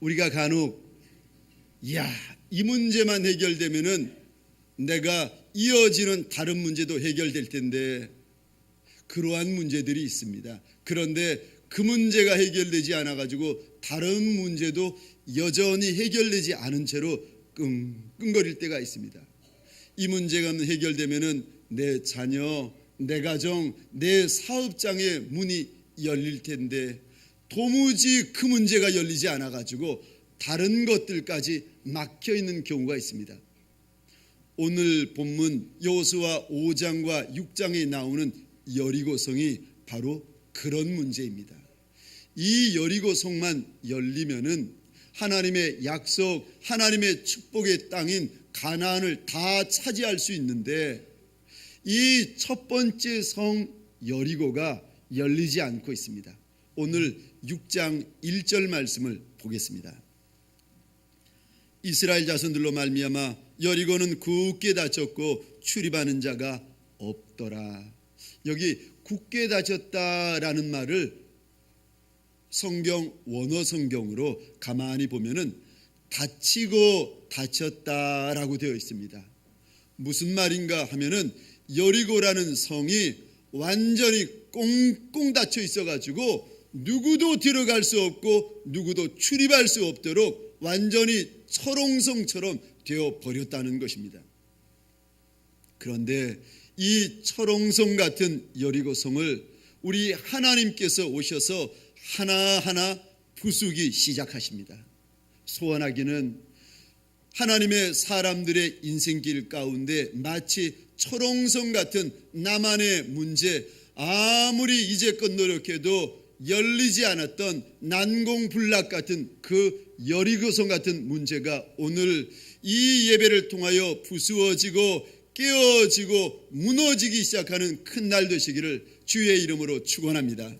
우리가 간혹 야, 이 문제만 해결되면은 내가 이어지는 다른 문제도 해결될 텐데 그러한 문제들이 있습니다. 그런데 그 문제가 해결되지 않아 가지고 다른 문제도 여전히 해결되지 않은 채로 끙끙거릴 때가 있습니다. 이 문제가 해결되면은 내 자녀, 내 가정, 내 사업장의 문이 열릴 텐데 도무지 그 문제가 열리지 않아 가지고 다른 것들까지 막혀 있는 경우가 있습니다. 오늘 본문 여호수아 5장과 6장에 나오는 여리고성이 바로 그런 문제입니다. 이 여리고성만 열리면은 하나님의 약속, 하나님의 축복의 땅인 가나안을 다 차지할 수 있는데 이 첫 번째 성 여리고가 열리지 않고 있습니다. 오늘 6장 1절 말씀을 보겠습니다. 이스라엘 자손들로 말미암아 여리고는 굳게 닫혔고 출입하는 자가 없더라. 여기 굳게 닫혔다라는 말을 성경 원어 성경으로 가만히 보면은 닫히고 닫혔다라고 되어 있습니다. 무슨 말인가 하면은 여리고라는 성이 완전히 꽁꽁 닫혀 있어 가지고 누구도 들어갈 수 없고 누구도 출입할 수 없도록 완전히 철옹성처럼 되어 버렸다는 것입니다. 그런데 이 철옹성 같은 여리고성을 우리 하나님께서 오셔서 하나하나 부수기 시작하십니다. 소원하기는 하나님의 사람들의 인생길 가운데 마치 철옹성 같은 나만의 문제 아무리 이제껏 노력해도 열리지 않았던 난공불락 같은 그 여리고성 같은 문제가 오늘 이 예배를 통하여 부수어지고 깨어지고 무너지기 시작하는 큰 날 되시기를 주의 이름으로 축원합니다.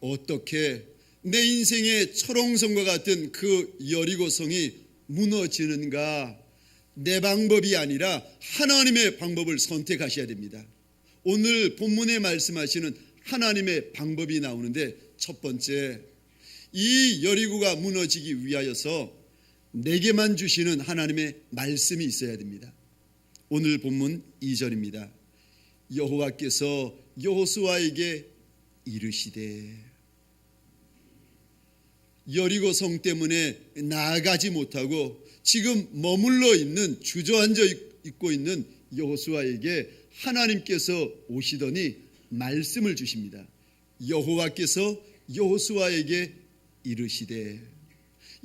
어떻게 내 인생의 철옹성과 같은 그 여리고성이 무너지는가? 내 방법이 아니라 하나님의 방법을 선택하셔야 됩니다. 오늘 본문에 말씀하시는 하나님의 방법이 나오는데 첫 번째 이 여리고가 무너지기 위하여서 내게만 주시는 하나님의 말씀이 있어야 됩니다. 오늘 본문 2절입니다. 여호와께서 여호수아에게 이르시되 여리고 성 때문에 나아가지 못하고 지금 머물러 있는 주저앉아 있고 있는 여호수아에게 하나님께서 오시더니 말씀을 주십니다. 여호와께서 여호수아에게 이르시되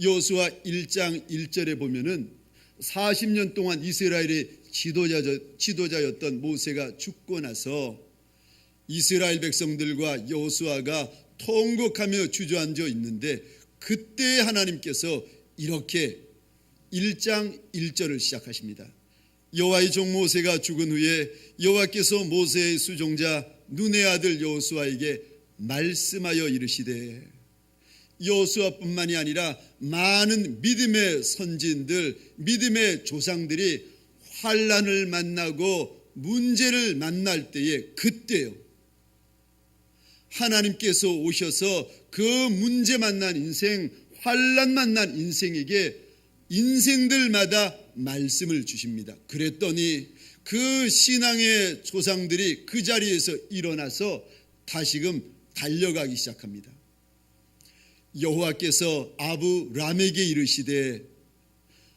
여호수아 1장 1절에 보면은 40년 동안 이스라엘의 지도자, 지도자였던 모세가 죽고 나서 이스라엘 백성들과 여호수아가 통곡하며 주저앉아 있는데 그때 하나님께서 이렇게 1장 1절을 시작하십니다. 여호와의 종 모세가 죽은 후에 여호와께서 모세의 수종자 눈의 아들 여호수아에게 말씀하여 이르시되 여호수아뿐만이 아니라 많은 믿음의 선진들, 믿음의 조상들이 환란을 만나고 문제를 만날 때에 그때요. 하나님께서 오셔서 그 문제 만난 인생, 환란 만난 인생에게 인생들마다 말씀을 주십니다. 그랬더니 그 신앙의 조상들이 그 자리에서 일어나서 다시금 달려가기 시작합니다. 여호와께서 아부 람에게 이르시되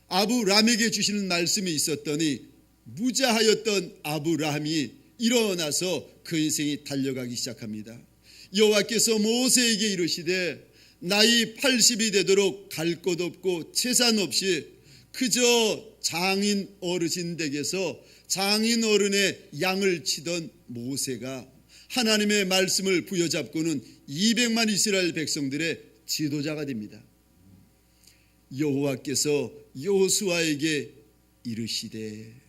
아부 람에게 주시는 말씀이 있었더니 무자하였던 아부 람이 일어나서 그 인생이 달려가기 시작합니다. 여호와께서 모세에게 이르시되 나이 80이 되도록 갈 곳 없고 재산 없이 그저 장인 어르신 댁에서 장인 어른의 양을 치던 모세가 하나님의 말씀을 부여잡고는 200만 이스라엘 백성들의 지도자가 됩니다. 여호와께서 여호수아에게 이르시되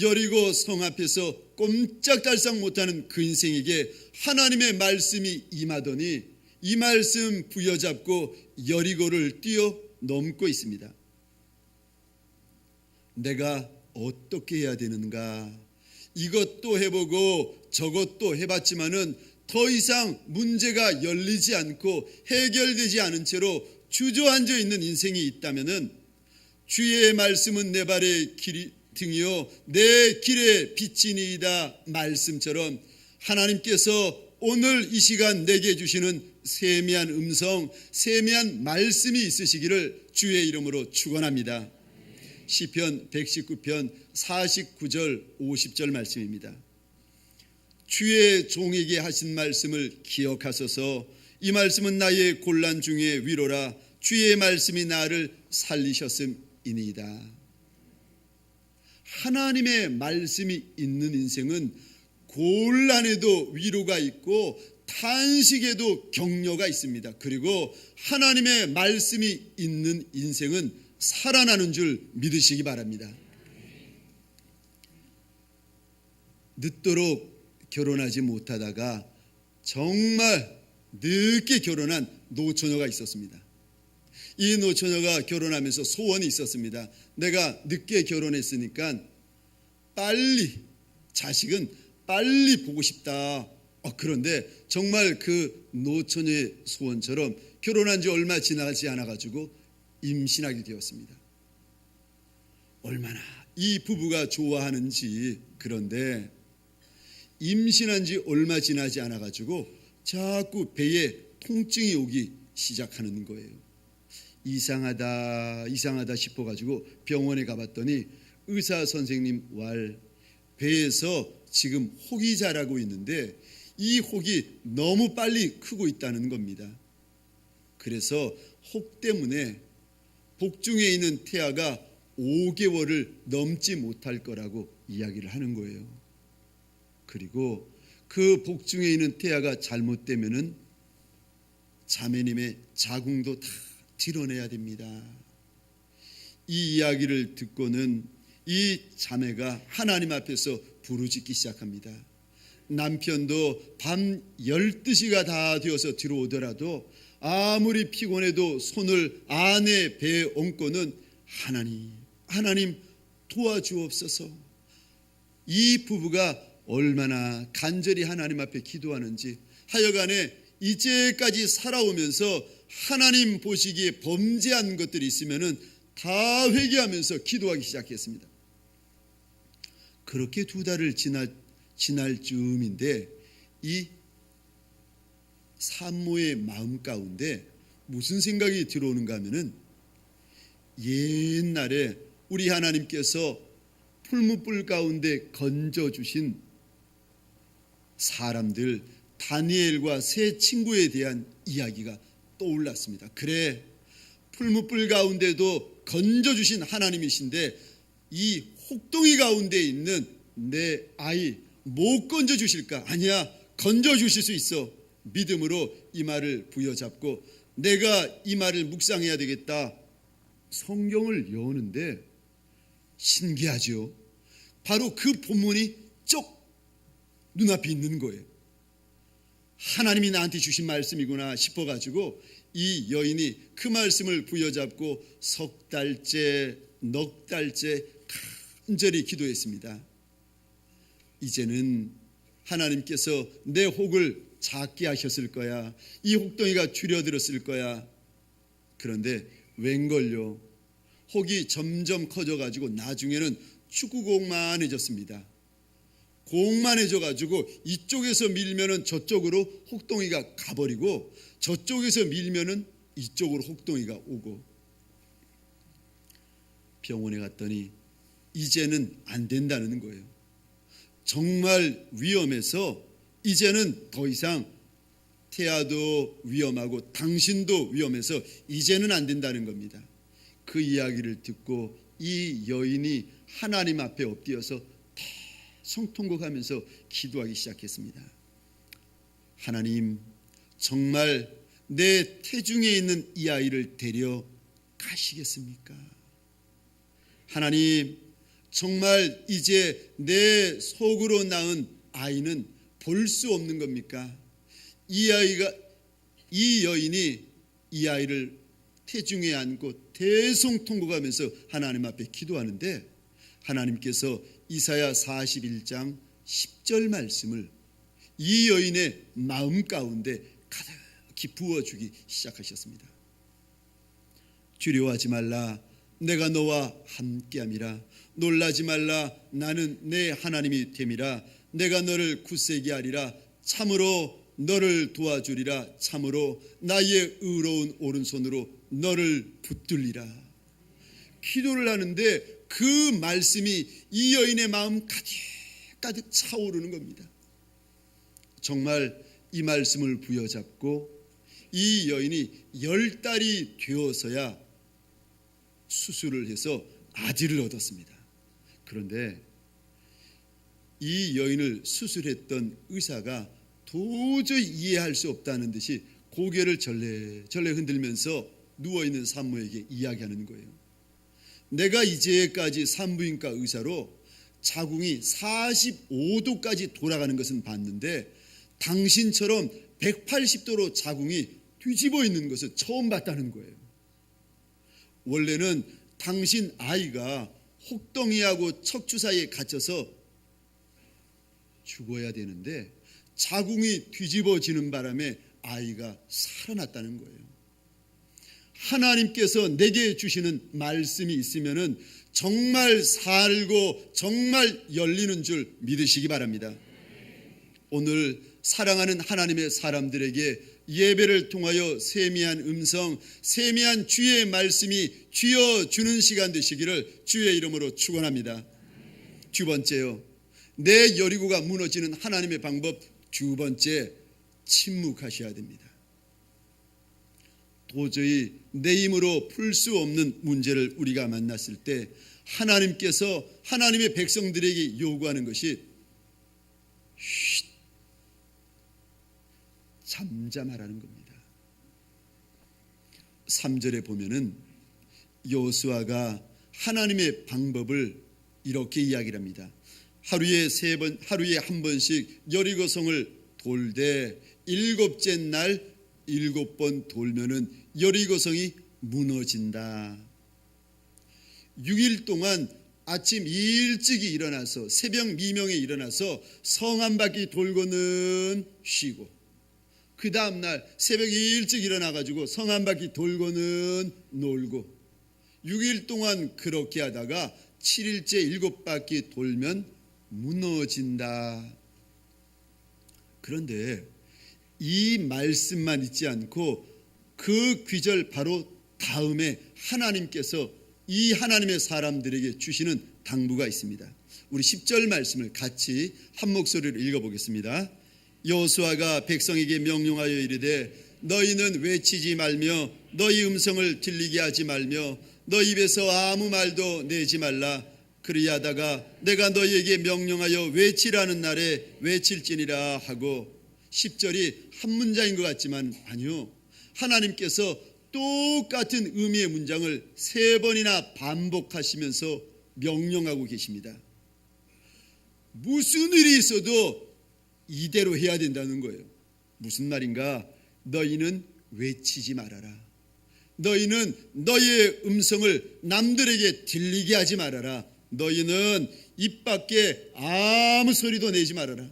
여리고 성 앞에서 꼼짝달싹 못하는 그 인생에게 하나님의 말씀이 임하더니 이 말씀 부여잡고 여리고를 뛰어 넘고 있습니다. 내가 어떻게 해야 되는가? 이것도 해보고 저것도 해봤지만은 더 이상 문제가 열리지 않고 해결되지 않은 채로 주저앉아 있는 인생이 있다면은 주의 말씀은 내 발의 길이 등이요 내 길의 빛이니이다 말씀처럼 하나님께서 오늘 이 시간 내게 주시는 세미한 음성, 세미한 말씀이 있으시기를 주의 이름으로 축원합니다. 시편 119편 49절 50절 말씀입니다. 주의 종에게 하신 말씀을 기억하소서 이 말씀은 나의 곤란 중에 위로라 주의 말씀이 나를 살리셨음이니이다. 하나님의 말씀이 있는 인생은 곤란에도 위로가 있고 탄식에도 격려가 있습니다. 그리고 하나님의 말씀이 있는 인생은 살아나는 줄 믿으시기 바랍니다. 늦도록 결혼하지 못하다가 정말 늦게 결혼한 노처녀가 있었습니다. 이 노처녀가 결혼하면서 소원이 있었습니다. 내가 늦게 결혼했으니까 빨리 자식은 빨리 보고 싶다. 어, 그런데 정말 그 노처녀의 소원처럼 결혼한 지 얼마 지나지 않아 가지고 임신하게 되었습니다. 얼마나 이 부부가 좋아하는지 그런데 임신한 지 얼마 지나지 않아 가지고 자꾸 배에 통증이 오기 시작하는 거예요. 이상하다 이상하다 싶어 가지고 병원에 가봤더니 의사 선생님 왈 배에서 지금 혹이 자라고 있는데 이 혹이 너무 빨리 크고 있다는 겁니다. 그래서 혹 때문에 복중에 있는 태아가 5개월을 넘지 못할 거라고 이야기를 하는 거예요. 그리고 그 복중에 있는 태아가 잘못되면은 자매님의 자궁도 다 드러내야 됩니다. 이 이야기를 듣고는 이 자매가 하나님 앞에서 부르짖기 시작합니다. 남편도 밤 12시가 다 되어서 들어오더라도 아무리 피곤해도 손을 아내 배에 얹고는 하나님, 하나님 도와주옵소서. 이 부부가 얼마나 간절히 하나님 앞에 기도하는지 하여간에 이제까지 살아오면서 하나님 보시기에 범죄한 것들이 있으면은 다 회개하면서 기도하기 시작했습니다. 그렇게 두 달을 지날, 지날 즈음인데 이 산모의 마음 가운데 무슨 생각이 들어오는가 하면은 옛날에 우리 하나님께서 풀무불 가운데 건져 주신 사람들 다니엘과 세 친구에 대한 이야기가 떠올랐습니다. 그래 풀무불 가운데도 건져 주신 하나님이신데 이 혹동이 가운데 있는 내 아이 못 건져 주실까? 아니야. 건져 주실 수 있어. 믿음으로 이 말을 부여잡고 내가 이 말을 묵상해야 되겠다. 성경을 여는데 신기하죠. 바로 그 본문이 쩍 눈앞에 있는 거예요. 하나님이 나한테 주신 말씀이구나 싶어가지고 이 여인이 그 말씀을 부여잡고 석 달째, 넉 달째 간절히 기도했습니다. 이제는 하나님께서 내 혹을 작게 하셨을 거야. 이 혹덩이가 줄여들었을 거야. 그런데 웬걸요? 혹이 점점 커져가지고 나중에는 축구공만 해졌습니다. 공만 해져가지고 이쪽에서 밀면은 저쪽으로 혹동이가 가버리고 저쪽에서 밀면은 이쪽으로 혹동이가 오고 병원에 갔더니 이제는 안 된다는 거예요. 정말 위험해서 이제는 더 이상 태아도 위험하고 당신도 위험해서 이제는 안 된다는 겁니다. 그 이야기를 듣고 이 여인이 하나님 앞에 엎드려서 성통곡하면서 기도하기 시작했습니다. 하나님, 정말 내 태중에 있는 이 아이를 데려 가시겠습니까? 하나님, 정말 이제 내 속으로 낳은 아이는 볼 수 없는 겁니까? 이 아이가 이 여인이 이 아이를 태중에 안고 대성통곡하면서 하나님 앞에 기도하는데 하나님께서 이사야 41장 10절 말씀을 이 여인의 마음 가운데 가득히 부어주기 시작하셨습니다. 두려워하지 말라 내가 너와 함께함이라 놀라지 말라 나는 내 하나님이 됨이라 내가 너를 굳세게 하리라 참으로 너를 도와주리라 참으로 나의 의로운 오른손으로 너를 붙들리라 기도를 하는데 그 말씀이 이 여인의 마음 가득 가득 차오르는 겁니다. 정말 이 말씀을 부여잡고 이 여인이 열 달이 되어서야 수술을 해서 아들을 얻었습니다. 그런데 이 여인을 수술했던 의사가 도저히 이해할 수 없다는 듯이 고개를 절레 절레 흔들면서 누워 있는 산모에게 이야기하는 거예요. 내가 이제까지 산부인과 의사로 자궁이 45도까지 돌아가는 것은 봤는데 당신처럼 180도로 자궁이 뒤집어 있는 것을 처음 봤다는 거예요. 원래는 당신 아이가 혹덩이하고 척추 사이에 갇혀서 죽어야 되는데 자궁이 뒤집어지는 바람에 아이가 살아났다는 거예요. 하나님께서 내게 주시는 말씀이 있으면은 정말 살고 정말 열리는 줄 믿으시기 바랍니다. 오늘 사랑하는 하나님의 사람들에게 예배를 통하여 세미한 음성, 세미한 주의 말씀이 쥐어 주는 시간 되시기를 주의 이름으로 축원합니다. 두 번째요. 내 여리고가 무너지는 하나님의 방법 두 번째 침묵하셔야 됩니다. 도저히 내 힘으로 풀 수 없는 문제를 우리가 만났을 때 하나님께서 하나님의 백성들에게 요구하는 것이 쉿, 잠잠하라는 겁니다. 3절에 보면은 여수아가 하나님의 방법을 이렇게 이야기를 합니다. 하루에 세 번, 하루에 한 번씩 여리고성을 돌되 일곱째 날 일곱 번 돌면은 여리고성이 무너진다. 6일 동안 아침 일찍이 일어나서 새벽 미명에 일어나서 성 한 바퀴 돌고는 쉬고 그 다음 날 새벽 일찍 일어나 가지고 성 한 바퀴 돌고는 놀고 6일 동안 그렇게 하다가 7일째 일곱 바퀴 돌면 무너진다. 그런데 이 말씀만 있지 않고 그 귀절 바로 다음에 하나님께서 이 하나님의 사람들에게 주시는 당부가 있습니다. 우리 10절 말씀을 같이 한 목소리로 읽어보겠습니다. 여호수아가 백성에게 명령하여 이르되 너희는 외치지 말며 너희 음성을 들리게 하지 말며 너희 입에서 아무 말도 내지 말라 그리하다가 내가 너희에게 명령하여 외치라는 날에 외칠지니라 하고 10절이 한 문장인 것 같지만 아니요 하나님께서 똑같은 의미의 문장을 세 번이나 반복하시면서 명령하고 계십니다. 무슨 일이 있어도 이대로 해야 된다는 거예요. 무슨 말인가? 너희는 외치지 말아라. 너희는 너희의 음성을 남들에게 들리게 하지 말아라. 너희는 입 밖에 아무 소리도 내지 말아라.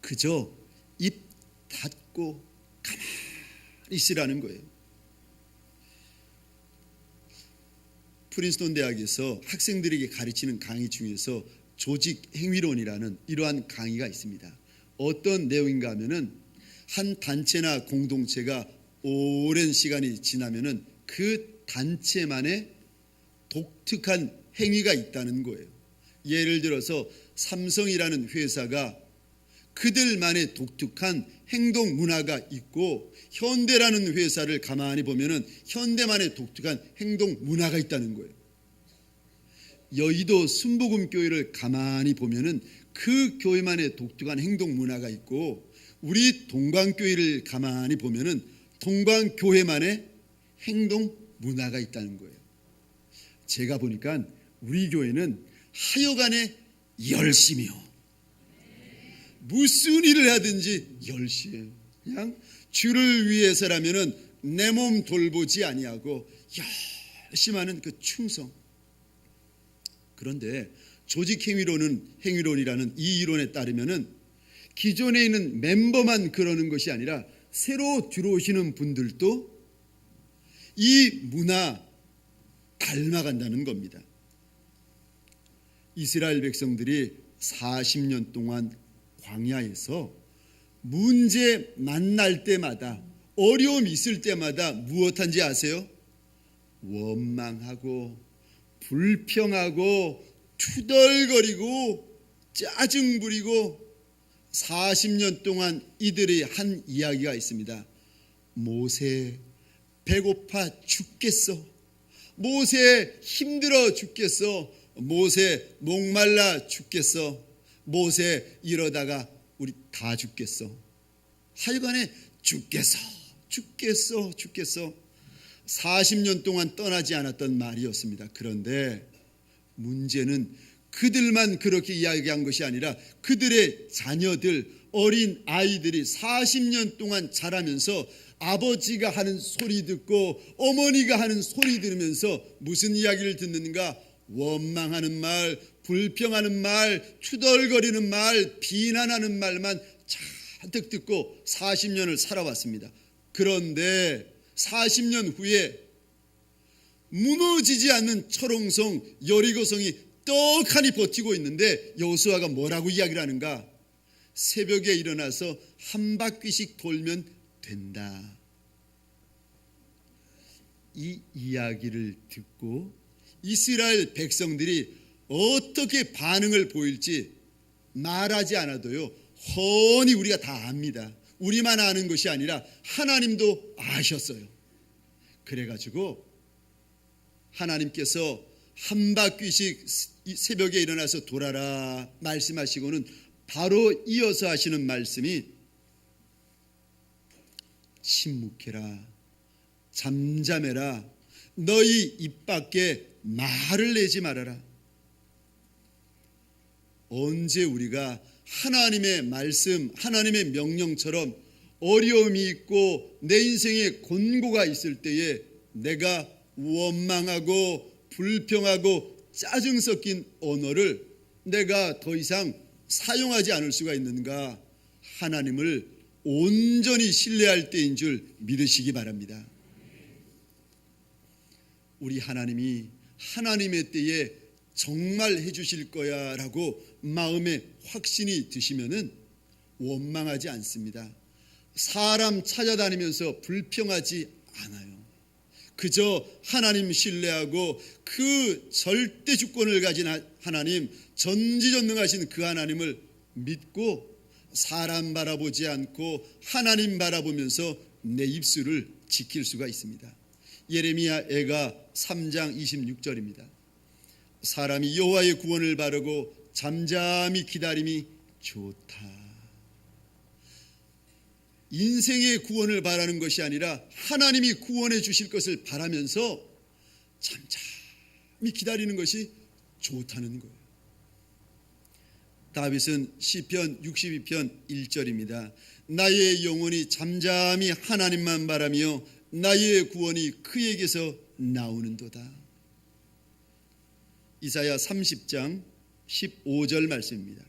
그저 입 닫고 가만히 있으라는 거예요. 프린스톤 대학에서 학생들에게 가르치는 강의 중에서 조직 행위론이라는 이러한 강의가 있습니다. 어떤 내용인가 하면은 한 단체나 공동체가 오랜 시간이 지나면은 그 단체만의 독특한 행위가 있다는 거예요. 예를 들어서 삼성이라는 회사가 그들만의 독특한 행동 문화가 있고 현대라는 회사를 가만히 보면은 현대만의 독특한 행동 문화가 있다는 거예요. 여의도 순복음 교회를 가만히 보면은 그 교회만의 독특한 행동 문화가 있고 우리 동광교회를 가만히 보면은 동광교회만의 행동 문화가 있다는 거예요. 제가 보니까 우리 교회는 하여간에 열심히요. 무슨 일을 하든지 열심히 그냥 주를 위해서라면은 내 몸 돌보지 아니하고 열심히 하는 그 충성. 그런데 조직 행위론은 행위론이라는 이 이론에 따르면은 기존에 있는 멤버만 그러는 것이 아니라 새로 들어오시는 분들도 이 문화 닮아간다는 겁니다. 이스라엘 백성들이 40년 동안 광야에서 문제 만날 때마다 어려움 있을 때마다 무엇한지 아세요? 원망하고 불평하고 투덜거리고 짜증 부리고 40년 동안 이들이 한 이야기가 있습니다. 모세 배고파 죽겠어. 모세 힘들어 죽겠어. 모세 목말라 죽겠어. 모세 이러다가 우리 다 죽겠어. 하여간에 죽겠어. 죽겠어. 죽겠어. 40년 동안 떠나지 않았던 말이었습니다. 그런데 문제는 그들만 그렇게 이야기한 것이 아니라 그들의 자녀들, 어린 아이들이 40년 동안 자라면서 아버지가 하는 소리 듣고 어머니가 하는 소리 들으면서 무슨 이야기를 듣는가? 원망하는 말, 불평하는 말, 투덜거리는 말, 비난하는 말만 잔뜩 듣고 40년을 살아왔습니다. 그런데 40년 후에 무너지지 않는 철옹성 여리고성이 떡하니 버티고 있는데 여호수아가 뭐라고 이야기를 하는가? 새벽에 일어나서 한 바퀴씩 돌면 된다. 이 이야기를 듣고 이스라엘 백성들이 어떻게 반응을 보일지 말하지 않아도요. 훤히 우리가 다 압니다. 우리만 아는 것이 아니라 하나님도 아셨어요. 그래가지고 하나님께서 한 바퀴씩 새벽에 일어나서 돌아라 말씀하시고는 바로 이어서 하시는 말씀이 침묵해라. 잠잠해라. 너희 입 밖에 말을 내지 말아라. 언제 우리가 하나님의 말씀 하나님의 명령처럼 어려움이 있고 내 인생에 곤고가 있을 때에 내가 원망하고 불평하고 짜증 섞인 언어를 내가 더 이상 사용하지 않을 수가 있는가? 하나님을 온전히 신뢰할 때인 줄 믿으시기 바랍니다. 우리 하나님이 하나님의 때에 정말 해주실 거야 라고 마음에 확신이 드시면은 원망하지 않습니다. 사람 찾아다니면서 불평하지 않아요. 그저 하나님 신뢰하고 그 절대 주권을 가진 하나님, 전지전능하신 그 하나님을 믿고 사람 바라보지 않고 하나님 바라보면서 내 입술을 지킬 수가 있습니다. 예레미야 애가 3장 26절입니다. 사람이 여호와의 구원을 바르고 잠잠히 기다림이 좋다. 인생의 구원을 바라는 것이 아니라 하나님이 구원해 주실 것을 바라면서 잠잠히 기다리는 것이 좋다는 거예요. 다윗은 시편 62편 1절입니다. 나의 영혼이 잠잠히 하나님만 바라며 나의 구원이 그에게서 나오는도다. 이사야 30장 15절 말씀입니다.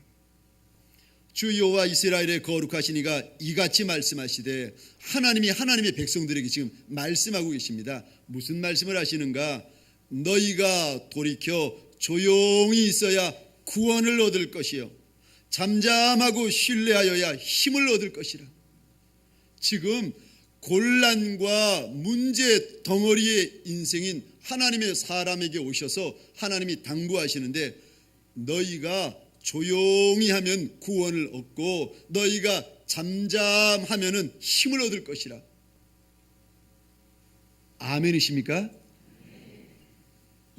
주 여호와 이스라엘의 거룩하시니가 이같이 말씀하시되 하나님이 하나님의 백성들에게 지금 말씀하고 계십니다. 무슨 말씀을 하시는가? 너희가 돌이켜 조용히 있어야 구원을 얻을 것이요 잠잠하고 신뢰하여야 힘을 얻을 것이라. 지금 곤란과 문제 덩어리의 인생인 하나님의 사람에게 오셔서 하나님이 당부하시는데 너희가 조용히 하면 구원을 얻고 너희가 잠잠하면은 힘을 얻을 것이라. 아멘이십니까?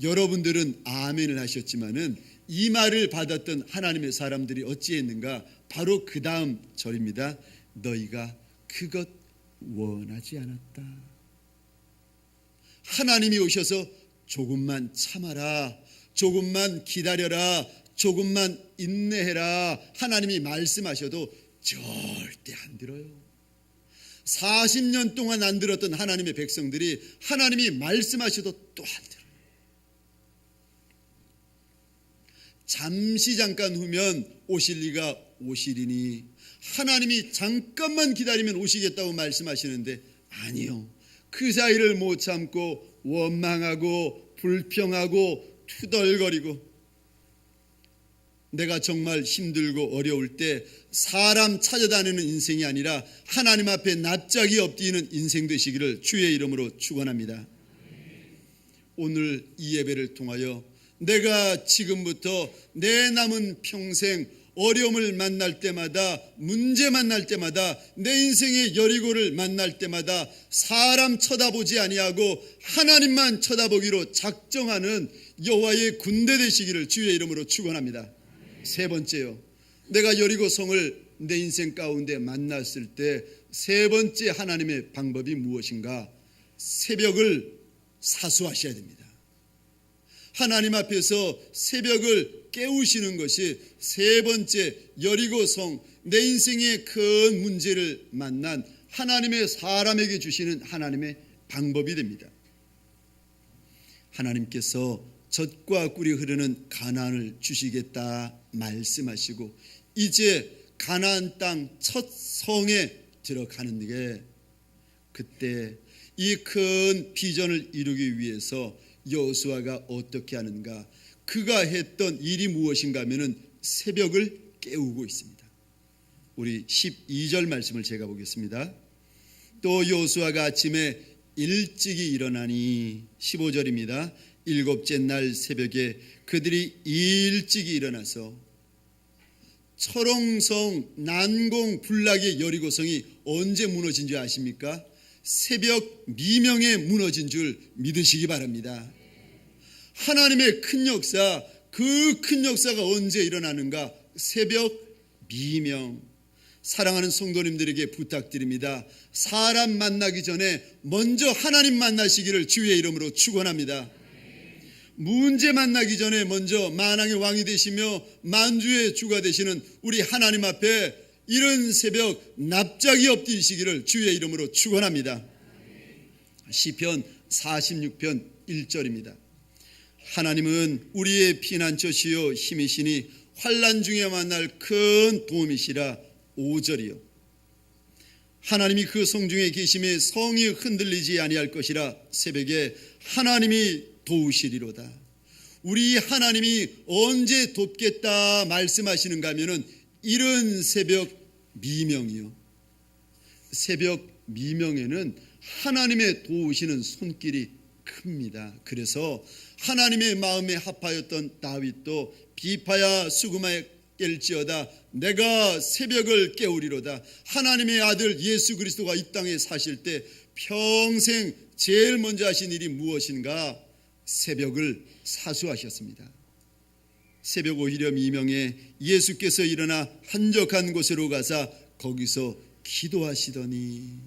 여러분들은 아멘을 하셨지만은 이 말을 받았던 하나님의 사람들이 어찌했는가? 바로 그 다음 절입니다. 너희가 그것 원하지 않았다. 하나님이 오셔서 조금만 참아라. 조금만 기다려라. 조금만 인내해라. 하나님이 말씀하셔도 절대 안 들어요. 40년 동안 안 들었던 하나님의 백성들이 하나님이 말씀하셔도 또 안 들어요. 잠시 잠깐 후면 오실 리가 오시리니 하나님이 잠깐만 기다리면 오시겠다고 말씀하시는데 아니요. 그 사이를 못 참고 원망하고 불평하고 투덜거리고 내가 정말 힘들고 어려울 때 사람 찾아다니는 인생이 아니라 하나님 앞에 납작이 엎드리는 인생 되시기를 주의 이름으로 축원합니다. 오늘 이 예배를 통하여 내가 지금부터 내 남은 평생 어려움을 만날 때마다 문제 만날 때마다 내 인생의 여리고를 만날 때마다 사람 쳐다보지 아니하고 하나님만 쳐다보기로 작정하는 여호와의 군대 되시기를 주의 이름으로 축원합니다. 세 번째요. 내가 여리고 성을 내 인생 가운데 만났을 때 세 번째 하나님의 방법이 무엇인가? 새벽을 사수하셔야 됩니다. 하나님 앞에서 새벽을 깨우시는 것이 세 번째 여리고 성 내 인생의 큰 문제를 만난 하나님의 사람에게 주시는 하나님의 방법이 됩니다. 하나님께서 젖과 꿀이 흐르는 가나안을 주시겠다 말씀하시고 이제 가나안 땅 첫 성에 들어가는 게 그때 이 큰 비전을 이루기 위해서 여호수아가 어떻게 하는가? 그가 했던 일이 무엇인가 하면은 새벽을 깨우고 있습니다. 우리 12절 말씀을 제가 보겠습니다. 또 여호수아가 아침에 일찍이 일어나니 15절입니다. 일곱째 날 새벽에 그들이 일찍이 일어나서 철옹성 난공 불락의 여리고성이 언제 무너진 줄 아십니까? 새벽 미명에 무너진 줄 믿으시기 바랍니다. 하나님의 큰 역사, 그 큰 역사가 언제 일어나는가? 새벽 미명. 사랑하는 성도님들에게 부탁드립니다. 사람 만나기 전에 먼저 하나님 만나시기를 주의 이름으로 축원합니다. 문제 만나기 전에 먼저 만왕의 왕이 되시며 만주의 주가 되시는 우리 하나님 앞에 이런 새벽 납작이 엎드리시기를 주의 이름으로 축원합니다. 시편 46편 1절입니다. 하나님은 우리의 피난처시요 힘이시니 환난 중에 만날 큰 도움이시라 5절이요. 하나님이 그 성 중에 계심에 성이 흔들리지 아니할 것이라 새벽에 하나님이 도우시리로다. 우리 하나님이 언제 돕겠다 말씀하시는가 하면은 이른 새벽 미명이요. 새벽 미명에는 하나님의 도우시는 손길이 큽니다. 그래서 하나님의 마음에 합하였던 다윗도 비파야 수금하여 깰지어다 내가 새벽을 깨우리로다 하나님의 아들 예수 그리스도가 이 땅에 사실 때 평생 제일 먼저 하신 일이 무엇인가 새벽을 사수하셨습니다. 새벽 오히려 미명에 예수께서 일어나 한적한 곳으로 가사 거기서 기도하시더니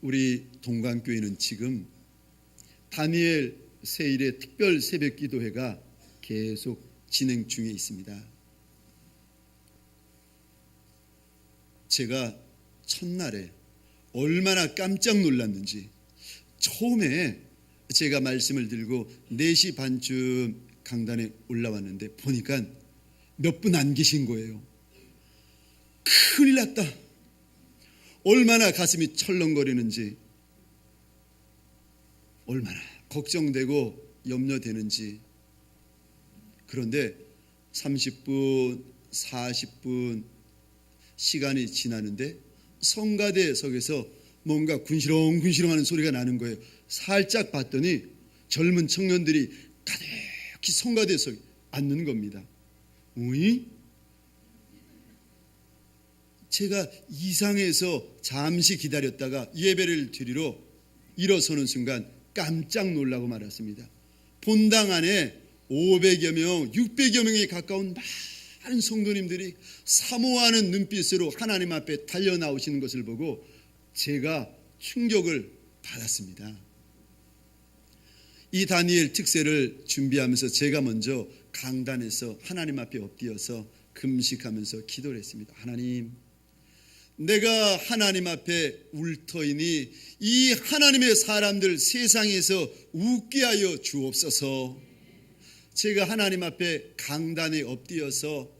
우리 동강교회는 지금 다니엘 세일의 특별 새벽 기도회가 계속 진행 중에 있습니다. 제가 첫날에 얼마나 깜짝 놀랐는지 처음에 제가 말씀을 들고 4시 반쯤 강단에 올라왔는데 보니까 몇 분 안 계신 거예요. 큰일 났다. 얼마나 가슴이 철렁거리는지 얼마나 걱정되고 염려되는지 그런데 30분, 40분 시간이 지나는데 성가대석에서 뭔가 군시렁군시렁하는 소리가 나는 거예요. 살짝 봤더니 젊은 청년들이 가득히 성가대석에 앉는 겁니다. 오이? 제가 이상해서 잠시 기다렸다가 예배를 드리러 일어서는 순간 깜짝 놀라고 말았습니다. 본당 안에 500여 명, 600여 명에 가까운 많은 성도님들이 사모하는 눈빛으로 하나님 앞에 달려 나오시는 것을 보고 제가 충격을 받았습니다. 이 다니엘 특세를 준비하면서 제가 먼저 강단에서 하나님 앞에 엎드려서 금식하면서 기도를 했습니다. 하나님, 내가 하나님 앞에 울터이니 이 하나님의 사람들 세상에서 웃게 하여 주옵소서. 제가 하나님 앞에 강단에 엎드려서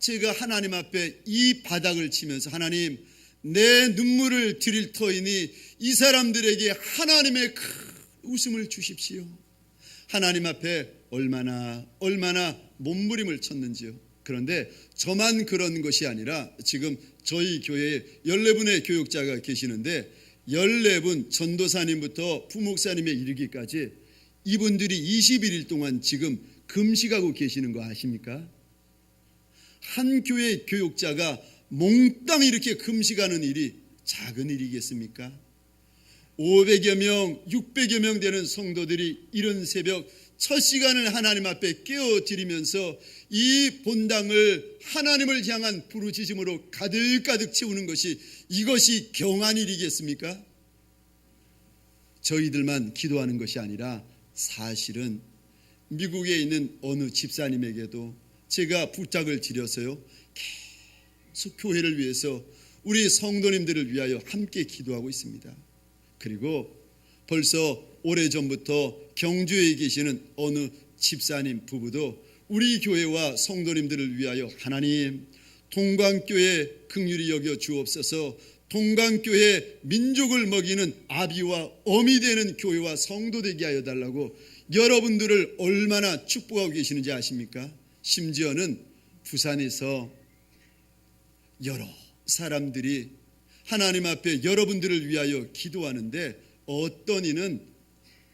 제가 하나님 앞에 이 바닥을 치면서 하나님 내 눈물을 드릴 터이니 이 사람들에게 하나님의 큰 웃음을 주십시오. 하나님 앞에 얼마나 얼마나 몸부림을 쳤는지요. 그런데 저만 그런 것이 아니라 지금 저희 교회에 14분의 교육자가 계시는데 14분 전도사님부터 부목사님에 이르기까지 이분들이 21일 동안 지금 금식하고 계시는 거 아십니까? 한 교회 교육자가 몽땅 이렇게 금식하는 일이 작은 일이겠습니까? 500여 명, 600여 명 되는 성도들이 이른 새벽 첫 시간을 하나님 앞에 깨어 드리면서 이 본당을 하나님을 향한 부르짖음으로 가득가득 채우는 것이 이것이 경한 일이겠습니까? 저희들만 기도하는 것이 아니라 사실은 미국에 있는 어느 집사님에게도 제가 부탁을 드려서요. 계속 교회를 위해서 우리 성도님들을 위하여 함께 기도하고 있습니다. 그리고 벌써 오래전부터 경주에 계시는 어느 집사님 부부도 우리 교회와 성도님들을 위하여 하나님 동광교회 극률이 여겨 주옵소서 동광교회 민족을 먹이는 아비와 어미 되는 교회와 성도 되게 하여 달라고 여러분들을 얼마나 축복하고 계시는지 아십니까? 심지어는 부산에서 여러 사람들이 하나님 앞에 여러분들을 위하여 기도하는데 어떤 이는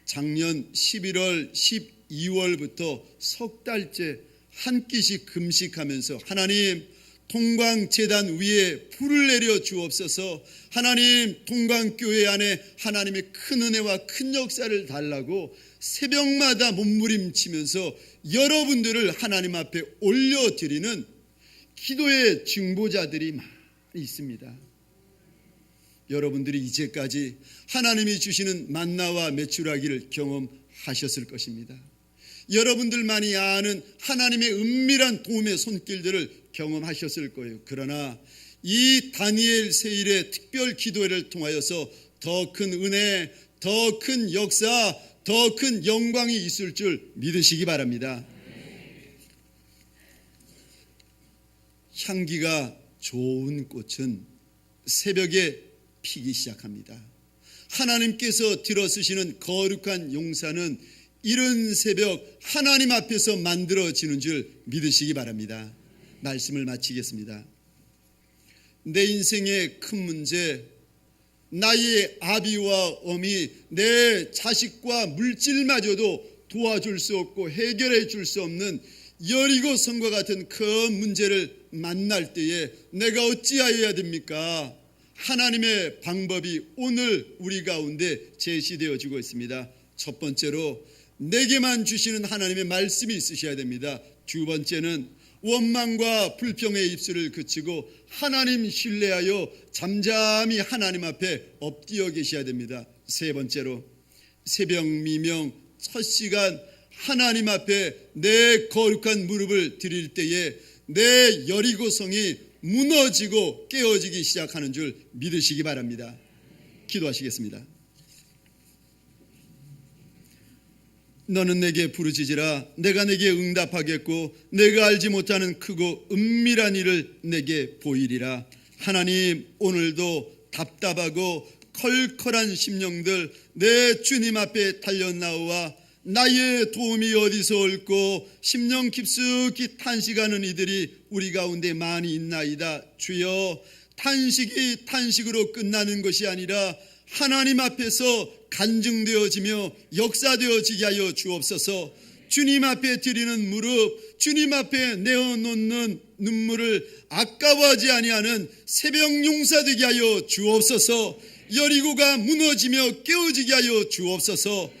작년 11월 12월부터 석 달째 한 끼씩 금식하면서 하나님 동광재단 위에 불을 내려 주옵소서 하나님 동광교회 안에 하나님의 큰 은혜와 큰 역사를 달라고 새벽마다 몸부림치면서 여러분들을 하나님 앞에 올려드리는 기도의 증보자들이 많이 있습니다. 여러분들이 이제까지 하나님이 주시는 만나와 매출하기를 경험하셨을 것입니다. 여러분들만이 아는 하나님의 은밀한 도움의 손길들을 경험하셨을 거예요. 그러나 이 다니엘 세일의 특별 기도회를 통하여서 더 큰 은혜, 더 큰 역사, 더 큰 영광이 있을 줄 믿으시기 바랍니다. 향기가 좋은 꽃은 새벽에 피기 시작합니다. 하나님께서 들어쓰시는 거룩한 용사는 이른 새벽 하나님 앞에서 만들어지는 줄 믿으시기 바랍니다. 말씀을 마치겠습니다. 내 인생의 큰 문제, 나의 아비와 어미, 내 자식과 물질마저도 도와줄 수 없고 해결해 줄 수 없는 여리고 성과 같은 큰 문제를 만날 때에 내가 어찌하여야 됩니까? 하나님의 방법이 오늘 우리 가운데 제시되어지고 있습니다. 첫 번째로 내게만 주시는 하나님의 말씀이 있으셔야 됩니다. 두 번째는 원망과 불평의 입술을 그치고 하나님 신뢰하여 잠잠히 하나님 앞에 엎드려 계셔야 됩니다. 세 번째로 새벽 미명 첫 시간 하나님 앞에 내 거룩한 무릎을 드릴 때에 내 여리고성이 무너지고 깨어지기 시작하는 줄 믿으시기 바랍니다. 기도하시겠습니다. 너는 내게 부르짖으라 내가 내게 응답하겠고 내가 알지 못하는 크고 은밀한 일을 내게 보이리라 하나님 오늘도 답답하고 컬컬한 심령들 내 주님 앞에 달려 나와 나의 도움이 어디서 올고 심령 깊숙이 탄식하는 이들이 우리 가운데 많이 있나이다 주여 탄식이 탄식으로 끝나는 것이 아니라 하나님 앞에서 간증되어지며 역사되어지게 하여 주옵소서. 주님 앞에 드리는 무릎, 주님 앞에 내어놓는 눈물을 아까워하지 아니하는 새벽 용사되게 하여 주옵소서. 여리고가 무너지며 깨어지게 하여 주옵소서.